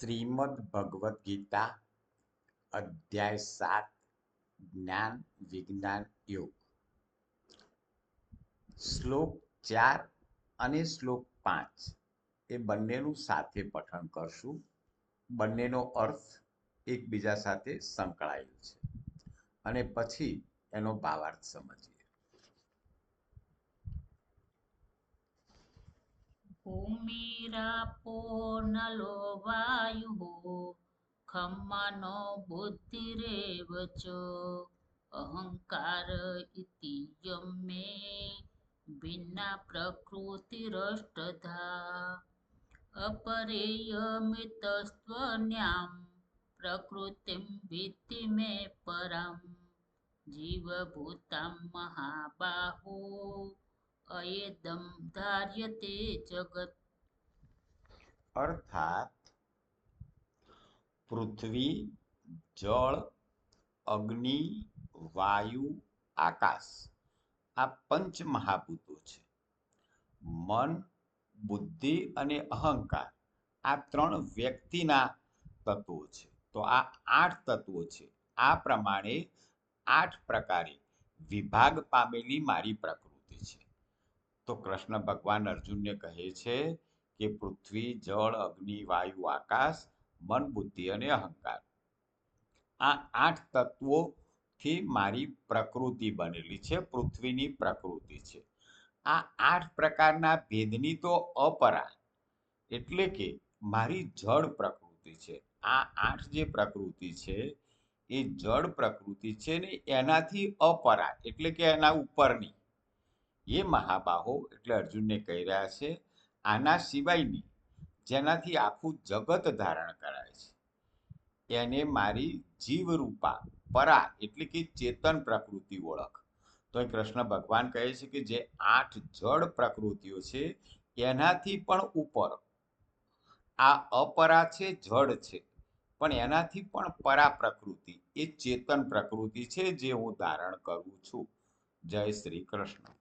શ્રીમદ ભગવદ્ ગીતા, અધ્યાય સાત, જ્ઞાન વિજ્ઞાન યોગ. શ્લોક ચાર અને શ્લોક પાંચ એ બંનેનું સાથે પઠન કરશું. બંનેનો અર્થ એકબીજા સાથે સંકળાયેલ છે. અને પછી એનો ભાવાર્થ સમજીએ. ભૂમિરાપો નલો વાયુः ખમ્માનો બુદ્ધિરેવ ચ અહંકાર ઇતિ યમે ભિન્ના પ્રકૃતિરષ્ટધા અપરેયમિતસ્વન્યામ પ્રકૃતિમ વિત્તિ મે પરમ જીવભૂતાં મહાબાહો. અયેદમ ધાર્યતે જગત. અર્થાત, પૃથ્વી, જળ, અગ્નિ, વાયુ, આકાશ, આ પંચ મહાભૂતો છે. મન, બુદ્ધિ અને અહંકાર, આ ત્રણ વ્યક્તિના તત્વો છે. તો આ આઠ તત્વો છે. આ પ્રમાણે આઠ પ્રકારે વિભાગ પામેલી મારી પ્રકૃતિ છે. તો કૃષ્ણ ભગવાન અર્જુનને કહે છે કે પૃથ્વી, જળ, અગ્નિ, વાયુ, આકાશ, મન, બુદ્ધિ અને અહંકાર. આ આઠ તત્વોથી મારી પ્રકૃતિ બનેલી છે, પૃથ્વીની પ્રકૃતિ છે. આ આઠ પ્રકારના ભેદની તો અપરા એટલે કે મારી જળ પ્રકૃતિ છે. આ આઠ જે પ્રકૃતિ છે, એ જળ પ્રકૃતિ છે ને એનાથી અપરા એટલે કે એના ઉપરની. એ મહાબાહો એટલે અર્જુનને કહી રહ્યા છે, આના સિવાયની જેનાથી આખું જગત ધારણ કરાય છે. એને મારી જીવરૂપા, પરા એટલે કે ચેતન પ્રકૃતિ ઓળખ. તો એ કૃષ્ણ ભગવાન કહે છે કે જે આઠ જળ પ્રકૃતિઓ છે, એનાથી પણ ઉપર. આ અપરા છે જળ છે, પણ એનાથી પણ પરા પ્રકૃતિ, એ ચેતન પ્રકૃતિ છે જે હું ધારણ કરું છું. જય શ્રી કૃષ્ણ.